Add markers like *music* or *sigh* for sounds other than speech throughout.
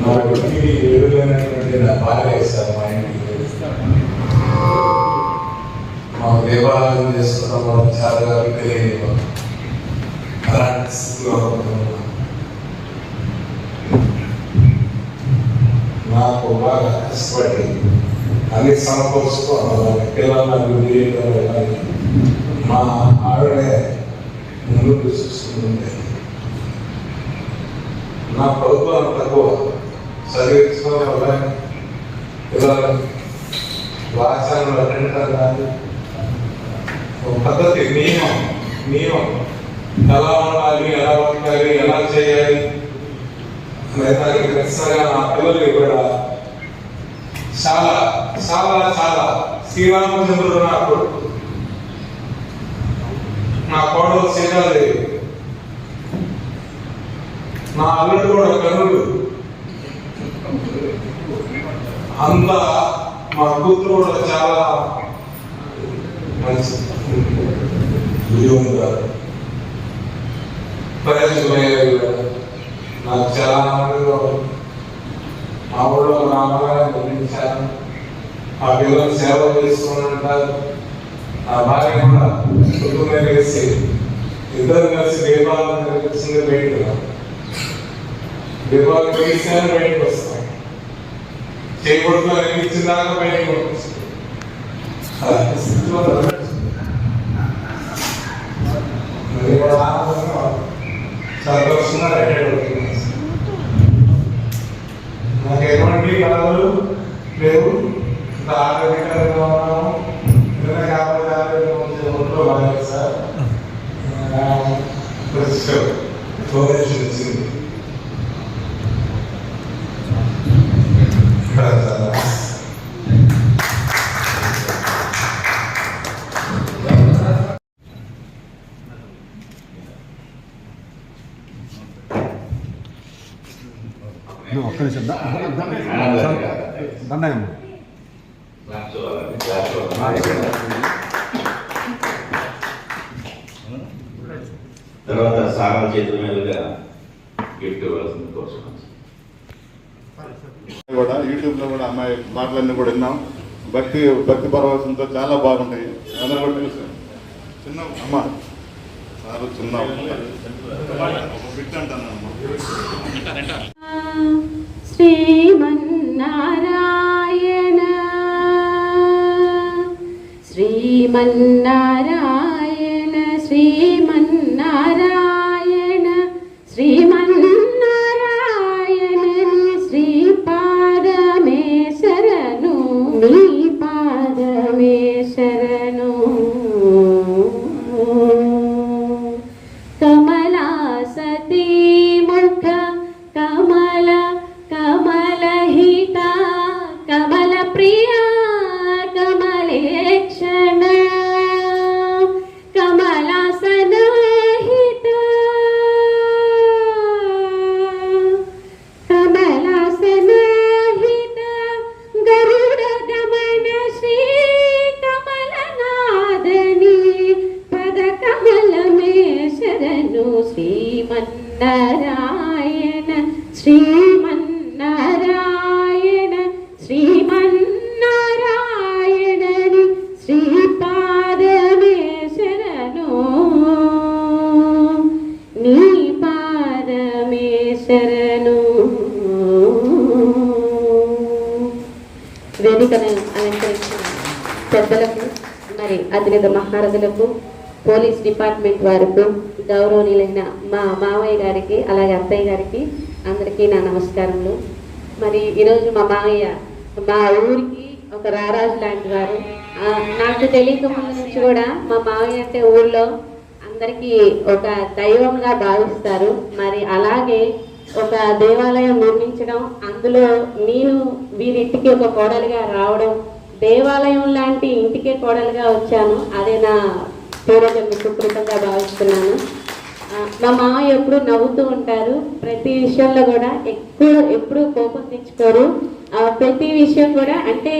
నాకు టీవీ ఎదురైనటువంటి నా మా ఇంటికి మా దేవాలయం చేసుకున్న వల్ల చాలా తెలియదు అలాంటి స్థితిలో నాకు బాగా కష్టపడి అన్ని సమకూర్చుకోవాలి పిల్లలను వెళ్ళాలి మా ఆవిడే ముందుకు చూసుకుంటుంది నా ప్రభుత్వం తక్కువ చదివించుకోవడం వల్ల ఇలా వాచనలు అటెండర్ కానీ ఒక పద్ధతి నియమం నియమం. ఎలా ఉండాలి ఎలా ఉండాలి ఎలా చేయాలి? అనే దానికి ఖచ్చితంగా నా పిల్లలకి కూడా చాలా చాలా చాలా శ్రీరామచంద్రుడు నా కొడుకు నా కోడలు సీతాదేవి నా అల్లుడు కూడా కనుడు అంత మా కూతురు కూడా చాలా మంచి నాకు చాలా ఆనందంగా ఉంది. మా ఊళ్ళో మా అమ్మగారిని పంపించాను ఆ పిల్లలు సేవ చేస్తున్నారు ఆ భార్య కూడా కుటుంబం కలిసి ఇద్దరు కలిసి దీపాలను దీపాలు వేసాను బయటకు వస్తాయి. చేయకూడదు అనిపించిన దాకా బయటకు సంతోషంగా నాకు ఎటువంటి కళలు లేవు. ఆరోగ్యకరంగా ఉన్నాము. ఏదైనా కాబట్టి ఆరోగ్యం ఒంట్లో సార్. ప్రతి ఇచ్చింది ఇక్కడ చాలా నువ్వు ఒక్క నిమిషం. ద- ద- ద- దండగమ్మ తర్వాత సారా చేతుల మీదుగా గిఫ్ట్ ఇవ్వాల్సింది కోసం. యూట్యూబ్లో కూడా అమ్మాయి మాటలన్నీ కూడా విన్నాం. భక్తి భక్తి పరవశంతో చాలా బాగుంటాయి. అందరూ కూడా తెలుసు. చిన్న అమ్మ. సారు చిన్న బిట్ అంటాను శ్రీమన్నారాయణ. శ్రీమన్నారాయణ. శ్రీమ శ్రీమన్నారాయణ శ్రీమన్నారాయణ శ్రీమన్నారాయణని శ్రీపాదమే శరణు నీ పాదమే శరణు వేదికను అలంకరించిన పెద్దలకు మరి అధినేత మహారథులకు పోలీస్ డిపార్ట్మెంట్ వారికి గౌరవనీయులైన మా మావయ్య గారికి అలాగే అత్తయ్య గారికి అందరికీ నా నమస్కారములు. మరి ఈరోజు మా మావయ్య మా ఊరికి ఒక రారాజు లాంటి వారు. నాకు తెలియక ముందు నుంచి కూడా మా మావయ్య అంటే ఊళ్ళో అందరికీ ఒక దైవంగా భావిస్తారు. మరి అలాగే ఒక దేవాలయం నిర్మించడం అందులో నేను వీరింటికి ఒక కోడలుగా రావడం దేవాలయం లాంటి ఇంటికే కోడలుగా వచ్చాను. అదే నా పూర్వజన్మ సుకృతంగా భావిస్తున్నాను. మా మామయ్య ఎప్పుడు నవ్వుతూ ఉంటారు. ప్రతి విషయంలో కూడా ఎక్కువ ఎప్పుడు కోపం తెచ్చుకోరు. ప్రతి విషయం కూడా అంటే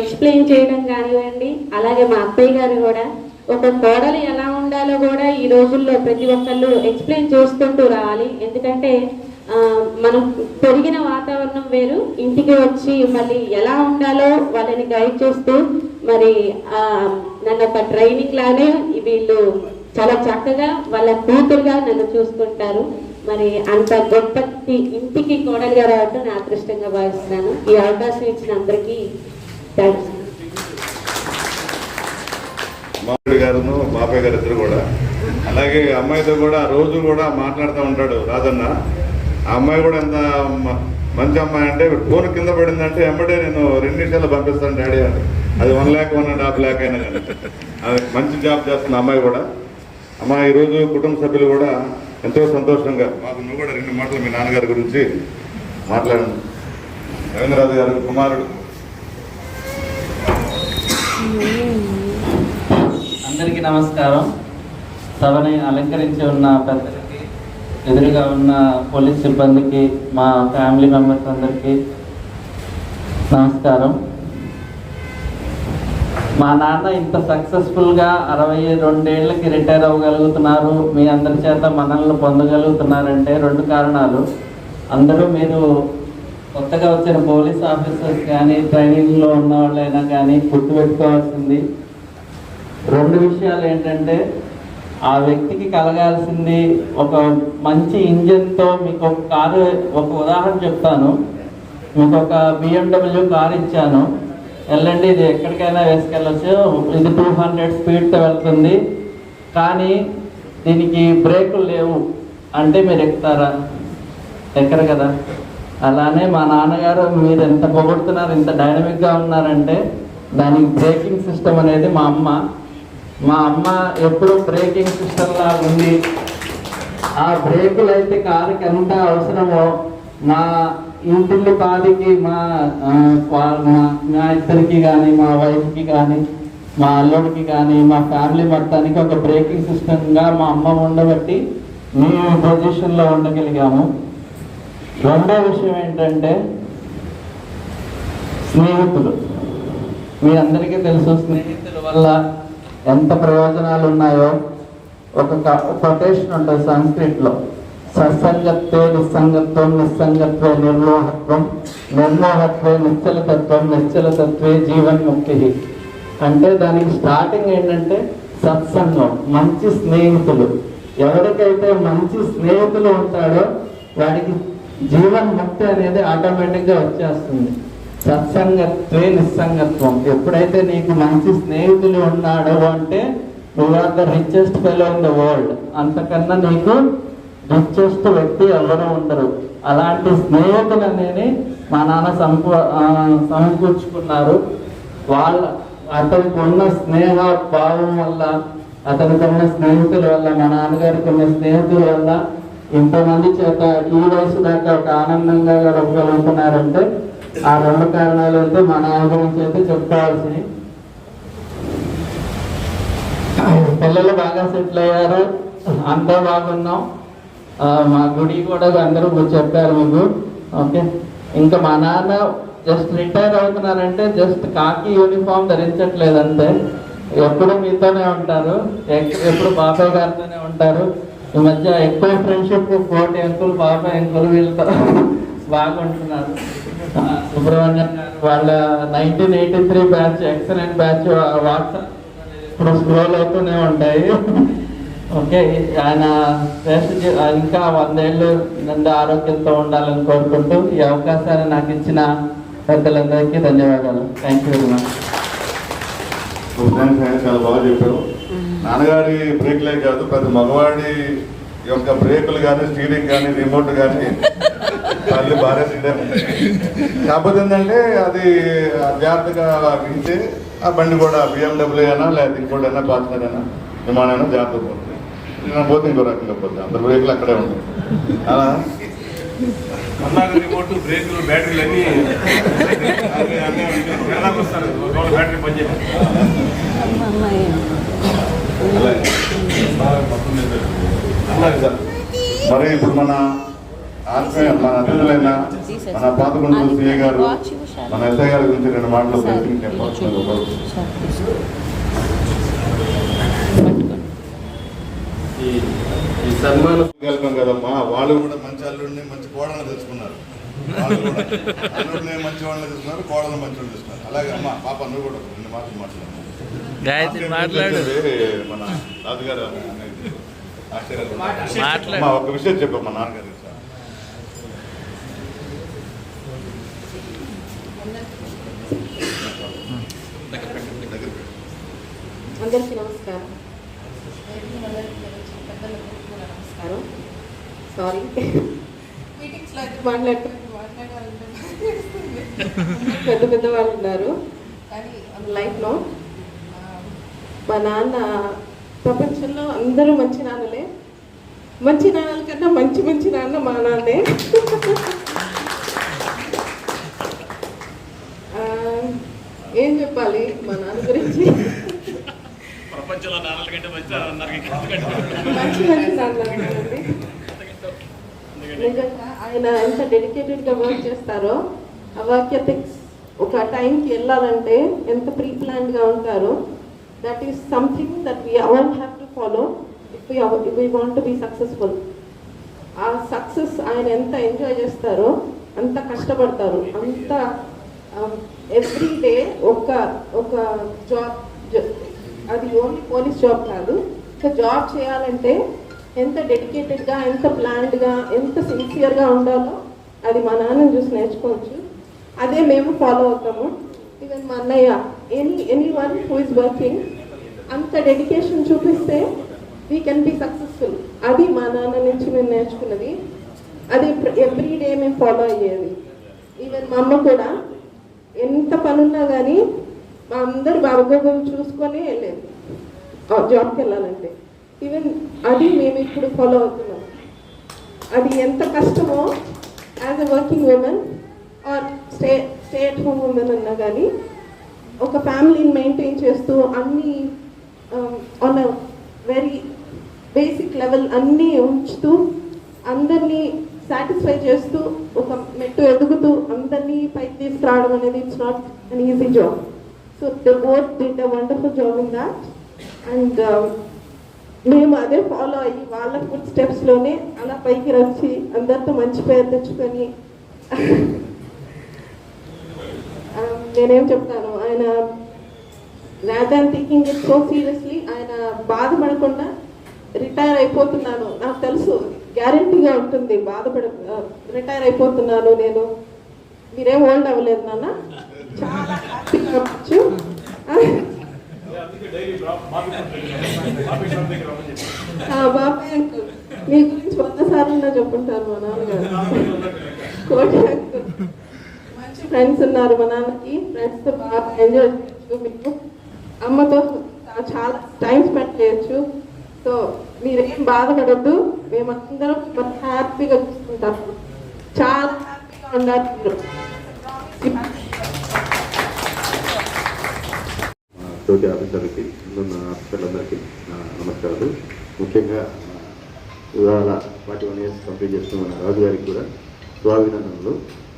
ఎక్స్ప్లెయిన్ చేయడం కానివ్వండి అలాగే మా అత్తయ్య గారు కూడా ఒక కోడలు ఎలా ఉండాలో కూడా ఈ రోజుల్లో ప్రతి ఒక్కళ్ళు ఎక్స్ప్లెయిన్ చేసుకుంటూ రావాలి. ఎందుకంటే మనం పెరిగిన వాతావరణం వేరు. ఇంటికి వచ్చి మళ్ళీ ఎలా ఉండాలో వాళ్ళని గైడ్ చేస్తూ మరి ఆ, నన్ను ఒక ట్రైనింగ్ లానే వీళ్ళు చాలా చక్కగా వాళ్ళ కూతురుగా నన్ను చూసుకుంటారు మరి అంత గొప్ప ఇంటికి కోడలుగా రావటం నా అదృష్టంగా భావిస్తున్నాను. ఈ అవకాశం ఇచ్చిన అందరికీ థ్యాంక్స్ మామిడి గారును బాబాయ్ గారు ఇద్దరు కూడా. అలాగే అమ్మాయితో కూడా రోజు కూడా మాట్లాడుతూ ఉంటాడు రాజన్న. ఆ అమ్మాయి కూడా ఎంత మంచి అమ్మాయి అంటే ఫోన్ కింద పడిందంటే ఎమ్మటే నేను రెండు నిమిషాలు పంపిస్తాను డాడీ అని. అది one lakh one and half lakh అయినా కానీ. అది మంచి జాబ్ చేస్తుంది అమ్మాయి కూడా. అమ్మ ఈరోజు కుటుంబ సభ్యులు కూడా ఎంతో సంతోషంగా మాకు నువ్వు కూడా రెండు మాటలు మీ నాన్నగారి గురించి మాట్లాడండి. రవీంద్రరాజు గారు కుమారుడు. అందరికీ నమస్కారం. సభని అలంకరించి ఉన్న పెద్ద ఎదురుగా ఉన్న పోలీస్ సిబ్బందికి మా ఫ్యామిలీ మెంబర్స్ అందరికీ నమస్కారం. మా నాన్న ఇంత సక్సెస్ఫుల్గా అరవై రెండేళ్ళకి రిటైర్ అవ్వగలుగుతున్నారు. మీ అందరి చేత మనల్ని పొందగలుగుతున్నారంటే రెండు కారణాలు. అందరూ మీరు కొత్తగా వచ్చిన పోలీస్ ఆఫీసర్స్ కానీ ట్రైనింగ్లో ఉన్న వాళ్ళైనా కానీ గుర్తుపెట్టుకోవాల్సింది రెండు విషయాలు ఏంటంటే ఆ వ్యక్తికి కలగాల్సింది ఒక మంచి ఇంజన్తో మీకు ఒక కారు ఒక ఉదాహరణ చెప్తాను. మీకు ఒక బిఎండబ్ల్యూ కార్ ఇచ్చాను. వెళ్ళండి ఇది ఎక్కడికైనా వేసుకెళ్ళచ్చు. ఇది టూ హండ్రెడ్ స్పీడ్తో వెళ్తుంది. కానీ దీనికి బ్రేకులు లేవు. అంటే మీరు ఎక్కుతారా? ఎక్కరు కదా. అలానే మా నాన్నగారు మీరు ఎంత పొగుడుతున్నారు ఇంత డైనమిక్గా ఉన్నారంటే దానికి బ్రేకింగ్ సిస్టమ్ అనేది మా అమ్మ మా అమ్మ ఎప్పుడు బ్రేకింగ్ సిస్టమ్ లా ఉంది ఆ బ్రేకులు అయితే కారుకి ఎంత అవసరమో మా ఇంటిల్లి పాదికి మా మా- ఇద్దరికి కానీ మా వైఫ్కి కానీ మా అల్లుడికి కానీ మా ఫ్యామిలీ మొత్తానికి ఒక బ్రేకింగ్ సిస్టమ్గా మా అమ్మ ఉండబట్టి మేము పొజిషన్లో ఉండగలిగాము. రెండో విషయం ఏంటంటే స్నేహితులు. మీ అందరికీ తెలుసు స్నేహితుల వల్ల ఎంత ప్రయోజనాలు ఉన్నాయో ఒక కొటేషన్ ఉంటుంది సంస్కృతిలో. సత్సంగత్వే నిస్సంగత్వం నిస్సంగత్వే నిర్లోహత్వం నిర్లోహత్వే నిశ్చలతత్వం నిశ్చలతత్వే జీవన్ముక్తి. అంటే దానికి స్టార్టింగ్ ఏంటంటే సత్సంగం మంచి స్నేహితులు. ఎవరికైతే మంచి స్నేహితులు ఉంటాడో వాడికి జీవన్ ముక్తి అనేది ఆటోమేటిక్గా వచ్చేస్తుంది. సత్సంగత్వే నిస్సంగత్వం. ఎప్పుడైతే నీకు మంచి స్నేహితులు ఉన్నాడో అంటే నువ్వు are the richest fellow in the world అంతకన్నా నీకు రిచెస్ట్ వ్యక్తి ఎవరు ఉండరు. అలాంటి స్నేహితులు అనేది మా నాన్న సమకూ సమకూర్చుకున్నారు. వాళ్ళ అతనికి ఉన్న స్నేహ భావం వల్ల అతనికి ఉన్న స్నేహితుల వల్ల మా నాన్నగారికి ఉన్న స్నేహితుల వల్ల ఇంతమంది చేత ఈ వయసు దాకా ఒక ఆనందంగా గడపగలుగుతున్నారంటే ఆ రెండు కారణాలు అయితే మా నాన్న గురించి అయితే చెప్పుకోవాల్సినవి పిల్లలు బాగా సెటిల్ అయ్యారు. అంతా బాగున్నాం. మా గుడి కూడా అందరూ చెప్పారు మీకు. ఓకే. ఇంకా మా నాన్న జస్ట్ రిటైర్ అవుతున్నారంటే జస్ట్ కాకి యూనిఫామ్ ధరించట్లేదు అంతే. ఎప్పుడు మీతోనే ఉంటారు. ఎప్పుడు బాబాయ్ గారితోనే ఉంటారు. ఈ మధ్య ఎక్కువ ఫ్రెండ్షిప్ కోటి అంకులు బాబాయ్ అంకులు వీళ్ళతో *laughs* బాగుంటున్నారు. సుబ్రహ్మణ్యం వాళ్ళ nineteen eighty three batch excellent batch WhatsApp ఇప్పుడు స్క్రోల్ అవుతూనే ఉంటాయి. ఓకే ఆయన శ్రేష్ఠ ఇంకా వందేళ్ళు నిండా ఆరోగ్యంతో ఉండాలని కోరుకుంటూ ఈ అవకాశాన్ని నాకు ఇచ్చిన పెద్దలందరికీ ధన్యవాదాలు. థ్యాంక్ యూ వెరీ మచ్ చాలా బాగా చెప్పారు. నాన్నగారి బ్రేక్లే కాదు ప్రతి మగవాడి యొక్క బ్రేకులు కానీ స్టీరింగ్ కానీ రిమోట్ కానీ తల్లి భార్య సీడే ఉంటాయి కాకపోతే ఏంటంటే అది జాగ్రత్తగా వింటే ఆ బండి కూడా బిఎండబ్ల్యూ అయినా లేకపోతే ఇంకోటి అయినా ఫార్చునర్ అయినా విమానం అయినా జాగ్రత్త పోతుంది నేను పోతే ఇంకో రకంగా పోతుంది అందరు బ్రేకులు అక్కడే ఉంటాయి అలా అన్నాక రిమోట్ బ్రేకులు బ్యాటరీలు అన్ని బ్యాటరీ అలాగే మరి ఇప్పుడు మన ఆత్మీయ మన అతిథులైన మన పాతకుంటూ సీఏ గారు మన ఎస్ఐ గారి గురించి రెండు మాటలు. సన్మానం వెళ్తాం కదమ్మా. వాళ్ళు కూడా మంచి అల్లుడిని మంచి కోడలను తెచ్చుకున్నారు. వాళ్ళు కూడా అల్లుడిని మంచి వాళ్ళని తెచ్చుకున్నారు కోడలను మంచి వాళ్ళని తెచ్చుకున్నారు. అలాగే అమ్మా పాప నువ్వు కూడా రెండు మాటలు మాట్లాడు. గాయత్రి మాట్లాడు. మన రాజుగారు మాట్లాడు. అమ్మా, ఒక విషయం చెప్పమ్మా నాన్నగారు దగ్గర పెట్టు. అందరికీ నమస్కారం. నమస్కారం. సారీ మీటింగ్స్లో అయితే మాట్లాడుతూ పెద్ద పెద్ద వాళ్ళు ఉన్నారు. కానీ లైఫ్లో మా నాన్న ప్రపంచంలో అందరూ మంచి నాన్నలే. మంచి నాన్నల కన్నా మంచి మంచి నాన్న మా నాన్నే ఆ, ఏం చెప్పాలి? మా నాన్న గురించి. నిజంగా ఆయన ఎంత డెడికేటెడ్గా వర్క్ చేస్తారో ఆ వర్క్ ఎథిక్స్ ఒక టైంకి వెళ్ళాలంటే ఎంత ప్రీ ప్లాన్డ్గా ఉంటారో that is something that we all have to follow if we want to be successful ఆ సక్సెస్ ఆయన ఎంత ఎంజాయ్ చేస్తారో అంత కష్టపడతారు. అంత ఎవ్రీ డే ఒక ఒక జాబ్ అది ఓన్లీ పోలీస్ జాబ్ కాదు. ఒక జాబ్ చేయాలంటే ఎంత డెడికేటెడ్గా ఎంత ప్లాన్డ్గా ఎంత సిన్సియర్గా ఉండాలో అది మా నాన్నని చూసి నేర్చుకోవచ్చు. అదే మేము ఫాలో అవుతాము. ఈవెన్ మా అన్నయ్య any any one who is working అంత డెడికేషన్ చూపిస్తే వీ కెన్ బి సక్సెస్ఫుల్ అది మా నాన్న నుంచి మేము నేర్చుకున్నది. అది ఎవ్రీ డే మేము ఫాలో అయ్యేది. ఈవెన్ మా అమ్మ కూడా ఎంత పనున్నా కానీ మా అందరు బాగోగులు చూసుకొని వెళ్ళేది. జాబ్కి వెళ్ళాలంటే. ఈవెన్ అది మేము ఇప్పుడు ఫాలో అవుతున్నాం. అది ఎంత కష్టమో as a working women or stay stay at home women అన్నా కానీ ఒక ఫ్యామిలీని మెయింటైన్ చేస్తూ అన్ని ఆన్ వెరీ బేసిక్ లెవెల్ అన్నీ ఉంచుతూ అందరినీ సాటిస్ఫై చేస్తూ ఒక మెట్టు ఎదుగుతూ అందరినీ పైకి తీసుకురావడం అనేది it's not an easy job so the both did a wonderful job in that and మేము అదే ఫాలో అయ్యి వాళ్ళ ఫుడ్ స్టెప్స్లోనే అలా పైకి వచ్చి అందరితో మంచి పేరు తెచ్చుకొని um, నేనేం చెప్తాను ఆయన rather than thinking it so seriously ఆయన బాధపడకుండా రిటైర్ అయిపోతున్నాను. నాకు తెలుసు గ్యారంటీగా ఉంటుంది బాధపడ రిటైర్ అయిపోతున్నాను నేను. మీరేం ఓల్డ్ అవ్వలేదు నాన్న. చాలా హ్యాపీగా ఉండొచ్చు బాబాయ్ అంకుల్ మీ గురించి వంద సార్లు నా చెప్పుంటారు మా నాన్నగారు. కోటి అంకుల్. మంచి ఫ్రెండ్స్ ఉన్నారు మా నాన్నకి. ఫ్రెండ్స్తో బాగా ఎంజాయ్ చేయొచ్చు మీకు. అమ్మతో చాలా టైం స్పెండ్ చేయొచ్చు. సో మీరేం బాధపడద్దు. మేమందరం మిమ్మల్ని హ్యాపీగా చూసుకుంటాము చాలా హ్యాపీగా ఉండాలి మీరు తోటి ఆఫీసర్కి ఉన్న ఆఫీసర్లందరికీ నమస్కారాలు. ముఖ్యంగా ఇవాళ ఫార్టీ వన్ ఇయర్స్ కంప్లీట్ చేస్తున్న మన రాజు గారికి కూడా. స్వాభినందనలు.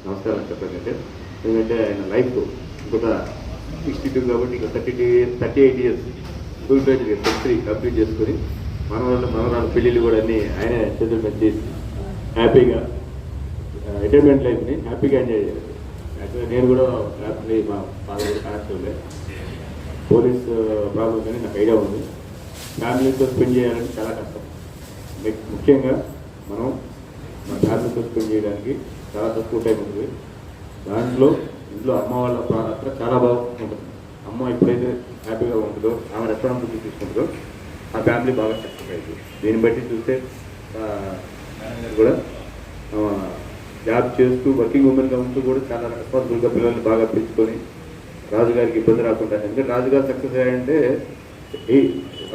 నమస్కారం చెప్పాలంటే ఎందుకంటే ఆయన లైఫ్ ఇంకొక సిక్స్టీ టూ కాబట్టి ఇంకా thirty thirty eight years full page century complete చేసుకొని మనవాళ్ళు మనవరాళ్ళ పెళ్ళిళ్ళు కూడా అన్నీ ఆయనే చేతులు చేసి హ్యాపీగా రిటైర్మెంట్ లైఫ్ని హ్యాపీగా ఎంజాయ్ చేయాలి యాక్చువల్గా నేను కూడా రాత్రి మా ఫాదర్ కూడా పోలీస్ ప్రాబ్లమ్స్ అని నాకు ఐడియా ఉంది. ఫ్యామిలీతో స్పెండ్ చేయాలంటే చాలా కష్టం. ముఖ్యంగా మనం మన ఫ్యామిలీతో స్పెండ్ చేయడానికి చాలా తక్కువ టైం ఉంటుంది దాంట్లో ఇంట్లో అమ్మ వాళ్ళ పాత్ర చాలా బాగుంటుంది అమ్మ ఎప్పుడైతే హ్యాపీగా ఉంటుందో ఆమె రెస్పాన్సిబిలిటీ తీసుకుంటుందో ఆ ఫ్యామిలీ బాగా సక్సెస్ అవుతుంది దీన్ని బట్టి చూస్తే మేనేజర్ కూడా జాబ్ చేస్తూ వర్కింగ్ ఉమెన్గా ఉంటూ కూడా చాలా రెస్పాన్సిబుల్గా పిల్లల్ని బాగా పెంచుకొని రాజుగారికి ఇబ్బంది రాకుండా ఎందుకంటే రాజుగారు సక్సెస్ అయ్యారంటే ఈ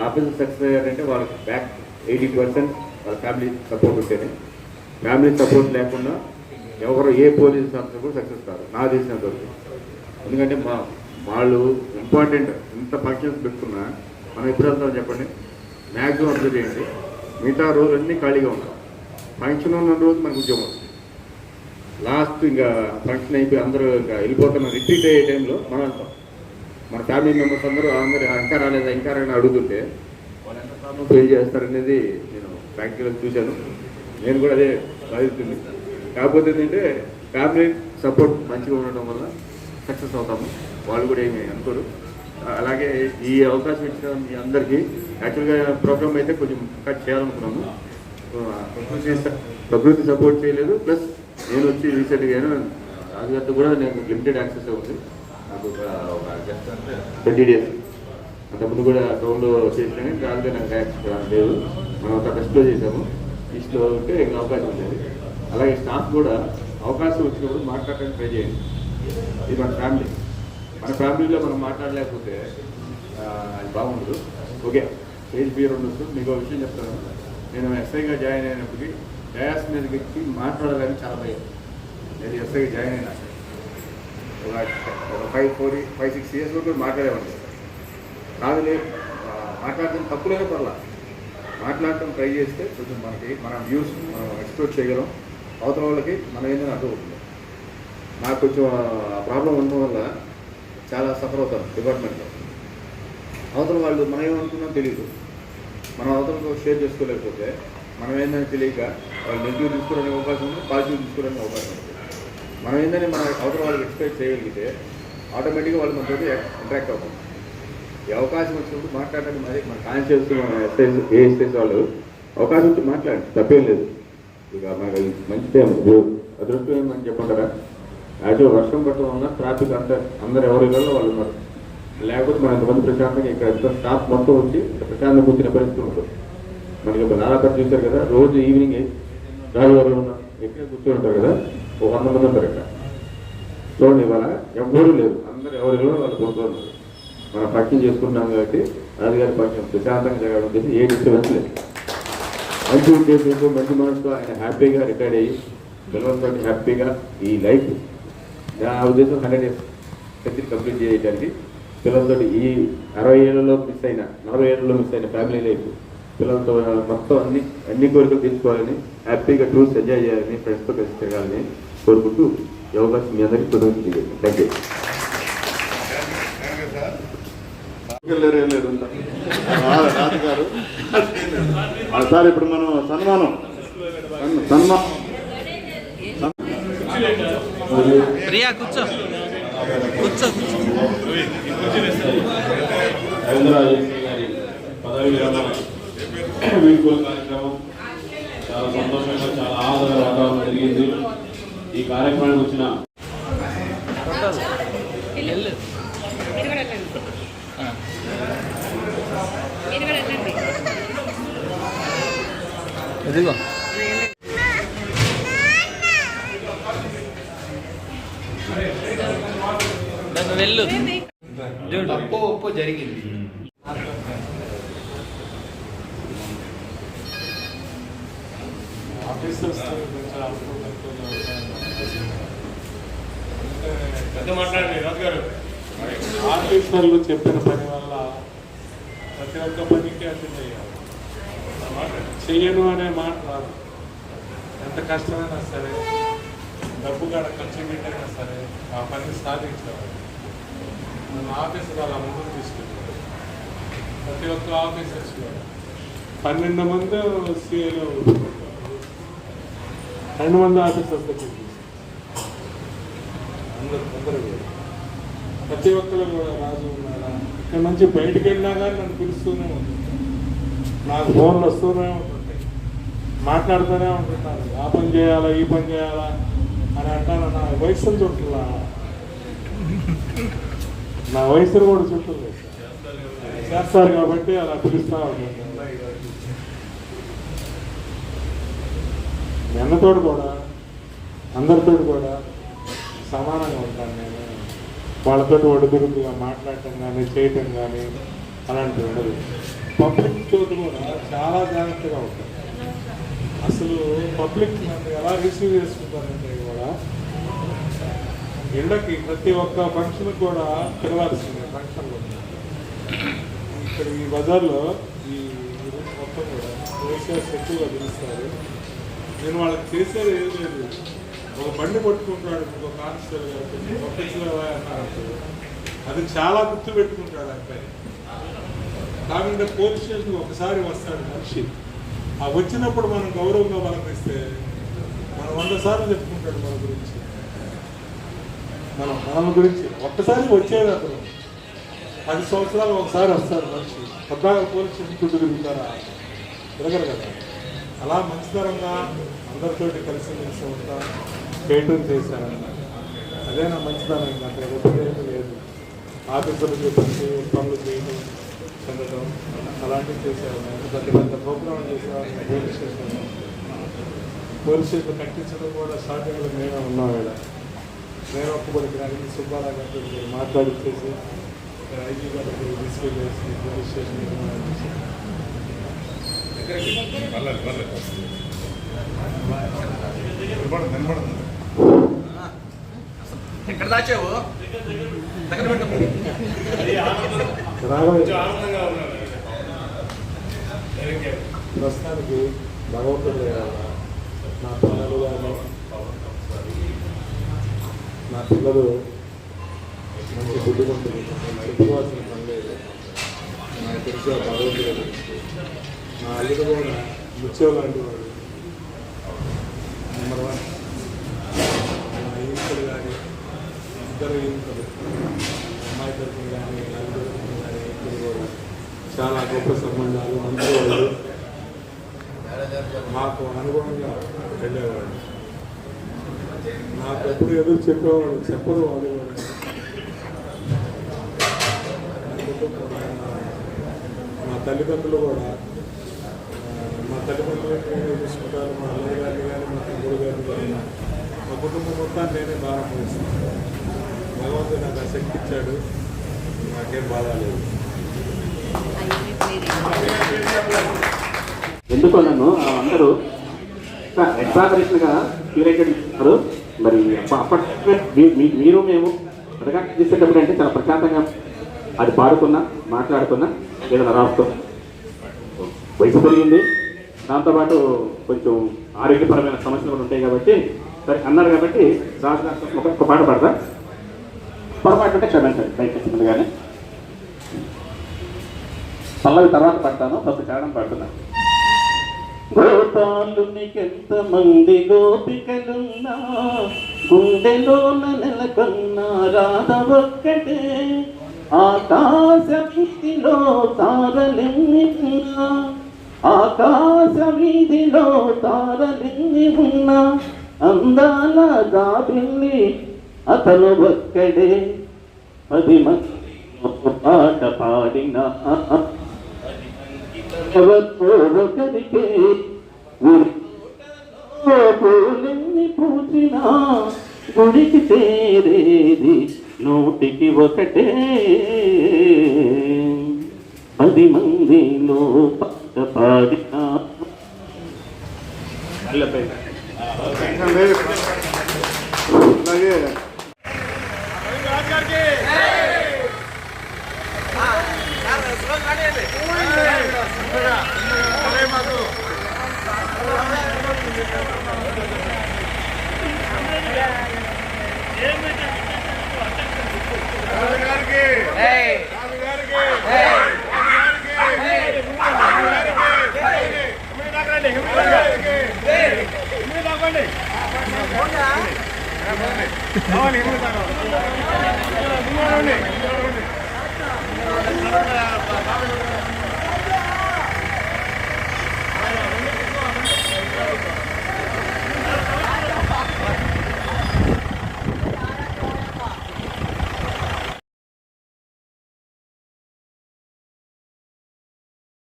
ఆఫీసర్ సక్సెస్ అయ్యారంటే వాళ్ళకి బ్యాక్ ఎయిటీ పర్సెంట్ వాళ్ళ ఫ్యామిలీ సపోర్ట్ ఉంటేనే. ఫ్యామిలీ సపోర్ట్ లేకుండా ఎవరు ఏ పోలీస్ ఆఫీసర్ కూడా సక్సెస్ కాదు నా తెలిసినంత వరకు ఎందుకంటే మా వాళ్ళు ఇంపార్టెంట్ ఇంత ఫంక్షన్స్ పెట్టుకున్నా మనం ఎప్పుడు వెళ్తాం చెప్పండి? మ్యాక్సిమం అబ్జర్వ్ చేయండి. మిగతా రోజులన్నీ ఖాళీగా ఉంటాం ఫంక్షన్ ఉన్న రోజు మనకు ఉద్యోగం వస్తుంది. లాస్ట్ ఇంకా ఫంక్షన్ అయిపోయి అందరూ ఇంకా వెళ్ళిపోతున్న రిట్రీట్ అయ్యే టైంలో మనం వెళ్తాం. మన ఫ్యామిలీ మెంబర్స్ అందరూ అందరూ ఇంకా రాలేదా? ఇంకా రాలేదా? అడుగుతుంటే వాళ్ళు ఎంత ప్రాబ్లం ఫేస్ చేస్తారనేది నేను ఫ్యాక్టరీలో చూశాను. నేను కూడా అదే బాధిస్తుంది కాకపోతే ఏంటంటే ఫ్యామిలీ సపోర్ట్ మంచిగా ఉండడం వల్ల సక్సెస్ అవుతాము. వాళ్ళు కూడా ఏమి అనుకోరు. అలాగే ఈ అవకాశం ఇచ్చిన మీ అందరికీ యాక్చువల్గా ప్రోగ్రామ్ అయితే కొంచెం కట్ చేయాలనుకున్నాము. ప్రకృతి ప్రకృతి సపోర్ట్ చేయలేదు. ప్లస్ నేను వచ్చి రీసెంట్గా రాజుగారితో కూడా నేను లిమిటెడ్ యాక్సెస్ ఉంది. నాకు ఒక ట్వంటీ డేస్ అంతకుముందు కూడా టౌన్లో చేసినా కానీ రాజుగా నాకు యాక్సెస్ లేదు. మనం ఒక బెస్ట్లో చేసాము. ఈస్ట్లో ఉంటే ఇంకా అవకాశం ఉండేది. అలాగే స్టాఫ్ కూడా అవకాశం వచ్చినప్పుడు మాట్లాడటానికి ట్రై చేయండి. ఇది మన ఫ్యామిలీ మన ఫ్యామిలీలో మనం మాట్లాడలేకపోతే అది బాగుండదు. ఓకే స్టేజ్ బియర్ ఉండొచ్చు మీకు ఒక విషయం చెప్తాను. నేను ఎస్ఐగా జాయిన్ అయినప్పటికీ డయాస్ మీదకి ఎక్కి మాట్లాడాలని చాలా భయం. నేను ఎస్ఐగా జాయిన్ అయినా. ఒక ఒక five four five six years వరకు మాట్లాడేవాడిని. కాదులే మాట్లాడటం తప్పులేదో పర్లా. మాట్లాడటం ట్రై చేస్తే కొంచెం మనకి మన వ్యూస్ మనం ఎక్స్ప్లోర్ చేయగలం. అవతల వాళ్ళకి మనం ఏంటని అర్థమవుతుంది. నాకు కొంచెం ప్రాబ్లం ఉండడం వల్ల చాలా సఫర్ అవుతారు డిపార్ట్మెంట్లో అవతల వాళ్ళు మనం ఏమనుకున్నా తెలియదు మనం అవతలతో షేర్ చేసుకోలేకపోతే మనం ఏందని తెలియక వాళ్ళు నెగిటివ్ తీసుకోవడానికి అవకాశం ఉంది? పాజిటివ్ తీసుకోవడానికి అవకాశం ఉంది? మనం ఏందని మన అవతల వాళ్ళకి ఎక్స్పెక్ట్ చేయగలిగితే ఆటోమేటిక్గా వాళ్ళు మనతో ఇంటరాక్ట్ అవుతాం. ఈ అవకాశం వచ్చినప్పుడు మాట్లాడడానికి మరి మన కాన్షియస్ మన ఎస్ఐస్ ఏ ఎస్ఐస్ వాళ్ళు అవకాశం వచ్చి మాట్లాడండి. తప్పేం లేదు. ఇక మనకి మంచి టైం అదృష్టం ఏమని చెప్పంటారా యాక్చువల్ వర్షం పట్టడం వల్ల ట్రాఫిక్ అంతా అందరు ఎవరి ఇళ్ళలో వాళ్ళు ఉన్నారు. లేకపోతే మనం ఇంతమంది ప్రశాంతంగా ఇక్కడ ఎంత స్టాఫ్ మొత్తం వచ్చి ప్రశాంతంగా కూర్చునే పరిస్థితి ఉంటుంది. మనకి ఒక నారాపేట చూశారు కదా రోజు ఈవినింగ్ రాజువారు ఉన్న ఎక్కడ కూర్చొని ఉంటారు కదా ఒక వంద మంది ఉంటారు ఇక్కడ. చూడండి ఇవాళ ఎవ్వరూ లేరు. అందరు ఎవరిలో వాళ్ళు కూర్చోన్నారు మనం పక్షం చేసుకుంటున్నాం కాబట్టి రాజుగారి పక్షం ప్రశాంతంగా జరగడం చేసి ఏ డిస్టర్బెన్స్ లేదు. మంచి ఉద్దేశంతో మంచి మనసుతో ఆయన హ్యాపీగా రిటైర్డ్ అయ్యి పిల్లలతో హ్యాపీగా ఈ లైఫ్ నా ఉద్దేశం హండ్రెడ్ ఇయర్స్ కంప్లీట్ కంప్లీట్ చేయడానికి పిల్లలతో ఈ అరవై ఏళ్ళలో మిస్ అయిన నలభై ఏళ్ళలో మిస్ అయిన ఫ్యామిలీ లైఫ్ పిల్లలతో మొత్తం అన్ని అన్ని కోరికలు తీసుకోవాలని హ్యాపీగా టూర్స్ ఎంజాయ్ చేయాలని ఫ్రెండ్స్తో కలిసి తిరగాలని కోరుకుంటూ ఈ అవకాశం మీ అందరికీ కుదురు థ్యాంక్ యూ వెళ్ళారు గారు సార్ ఇప్పుడు మనం సన్మానం. సన్మానం ప్రియా కూర్చో. కూర్చో రవీంద్రరాజు పదవి వీడ్కోలు కార్యక్రమం చాలా సంతోషంగా చాలా ఆదర వాతావరణం జరిగింది ఈ కార్యక్రమానికి వచ్చిన వెళ్ళు ఎదిగో వెళ్ళు తప్పు ఒప్పు జరిగింది. ఆఫీసర్లు చెప్పిన పని వల్ల ప్రతి ఒక్క పనికి అటెండ్ అయ్యారు చెయ్యను అనే మాట రాదు. ఎంత కష్టమైనా సరే డబ్బు కాడ ఖర్చు పెట్టైనా సరే ఆ పని సాధించేవారు మన ఆఫీసు అలా ముందుకు తీసుకెళ్ళారు. ప్రతి ఒక్క ఆఫీసర్స్ కూడా. పన్నెండు మంది సీఏలు రెండు మంది ఆఫీసర్స్ దగ్గర ప్రతి ఒక్కరు కూడా రాజు ఉన్నారా? ఇక్కడ నుంచి బయటకు వెళ్ళినా కానీ నన్ను పిలుస్తూనే ఉంటుంది నాకు ఫోన్లు వస్తూనే ఉంటుంటాయి మాట్లాడుతూనే ఉంటుంటారు ఆ పని చేయాలా ఈ పని చేయాలా అని అంటాను నా వయసును చుట్టూ నా వయసును కూడా చుట్టూ చేస్తారు కాబట్టి అలా పిలుస్తా ఉంటాను. మీ కూడా అందరితో కూడా సమానంగా ఉంటాను నేను. వాళ్ళతో ఒడిదుడుకుగా మాట్లాడటం కానీ చేయటం కానీ అలాంటివి ఉండదు. పబ్లిక్ తోటి కూడా చాలా జాగ్రత్తగా ఉంటుంది అసలు పబ్లిక్ నన్ను ఎలా రిసీవ్ చేసుకుంటారంటే ఇళ్ళకి ప్రతి ఒక్క ఫంక్షన్ కూడా తిరగాల్సిందే ఫంక్షన్లో ఇక్కడ ఈ బజార్లో ఈ మొత్తం కూడా ఓషియాస్ ఎక్కువగా పిలుస్తారు. నేను వాళ్ళకి చేసేది ఏం లేదు. ఒక బండి పట్టుకుంటాడు ఇంకో కానిస్టేబుల్ కాబట్టి పంపించలేవా అన్నారు అది చాలా గుర్తు పెట్టుకుంటాడు అబ్బాయి. కాకుండా పోలీస్ స్టేషన్కి ఒకసారి వస్తాడు మనిషి. ఆ వచ్చినప్పుడు మనం గౌరవంగా పలకరిస్తే మనం వంద సార్లు చెప్పుకుంటాడు మన గురించి. మనం మన గురించి ఒక్కసారి వచ్చేది అతను. పది సంవత్సరాలు ఒకసారి వస్తారు మనిషి. పద్నాలుగు పోలీస్ చుట్టూ తిరుగుతారా? తిరగరు కదా. అలా మంచితరంగా అందరితోటి కలిసి మెలిసి ఉంటా కేటర్ చేశారన్న అదే నా మంచితనం ఇంకా. అక్కడ ఎప్పుడు లేదు. ఆఫీసర్లు చెప్పి పనులు చేయడం చెందడం అలాంటివి చేసేవాళ్ళు. పెద్ద పెద్ద ప్రోగ్రాం చేసేవాళ్ళు పోలీస్ స్టేషన్ పోలీస్ స్టేషన్ కట్టించడం కూడా సాధ్యంగా మేమే ఉన్నాం ఒక్కబడి గ్రామీణ సుబ్బారావు గారితో మాట్లాడిచ్చేసి ఐజీ గారికి తీసుకెళ్ళేసి పోలీస్ స్టేషన్ నిర్మాణం చేసి నిలబడదు నిలబడుతుంది ఎక్కడ దాచావు దగ్గర ప్రస్తుతానికి భగవంతుడు నా పిల్లలు కానీ నా పిల్లలు మంచి బుద్ధిమంతులు నేను చెప్పుకోవాల్సిన పని లేదు నాకు తెలిసి ఆ భగవంతుడు నా అల్లుడు కూడా ముత్యం లాంటి వాడు నెంబర్ వన్ నా ఈంకులు కానీ ఇద్దరు ఈంకులు అమ్మాయి తరఫున కానీ అల్లుడు తరఫున కానీ ఈంకులు కూడా చాలా గొప్ప సంబంధాలు. అందరూ వాళ్ళు మాకు అనుగుణంగా వెళ్ళేవాడు నాకు ఎప్పుడు ఎదురు చెప్పేవాడు చెప్పరు వాళ్ళు మా తల్లిదండ్రులు కూడా మా తల్లిదండ్రులు నేనే చూసుకుంటాను మా అన్నయ్య గారిని కానీ మా తమ్ముడు గారిని కానీ మా కుటుంబం మొత్తాన్ని నేనే బాగా పోయిస్తాను భగవంతుడు నాకు ఆ శక్తి ఇచ్చాడు. నాకేం బాధ లేదు. ఎందుకో నన్ను ఆ అందరూ ఎగ్జాగరేషన్గా క్యూరేటెడ్ ఇస్తున్నారు మరి అప్పట్లో మీరు మేము ప్రకాశం చేసేటప్పుడు అంటే చాలా ప్రశాంతంగా అది పాడుకున్నా మాట్లాడుకున్నా ఏదైనా రాస్తాం. వయసు పెరిగింది. దాంతోపాటు కొంచెం ఆరోగ్యపరమైన సమస్యలు కూడా ఉంటాయి కాబట్టి సరే అన్నారు కాబట్టి రాజకీయ ఒక పాట పడదా? పొరపాటు అంటే క్షమించండి బయట ముందుగానే. పల్లవి తర్వాత పడతాను ఫస్ట్ కారణం పడుతున్నాను గోపాలునికెంత మంది గోపికలున్నా గుండెలోన నెలకొన్న రాధ ఒక్కటే ఆకాశ వీధిలో తారలెన్ని ఉన్నా ఆకాశ వీధిలో తారలిన్ని ఉన్నా అందాల దాబిల్లి అతను ఒక్కడే పది మంది పాట పాడినా ఎవరికే పూలెన్ని పూసినా గుడికి చేరేది నూటికి ఒకటే. పది మందిలో పాట పాడినా అలాగే.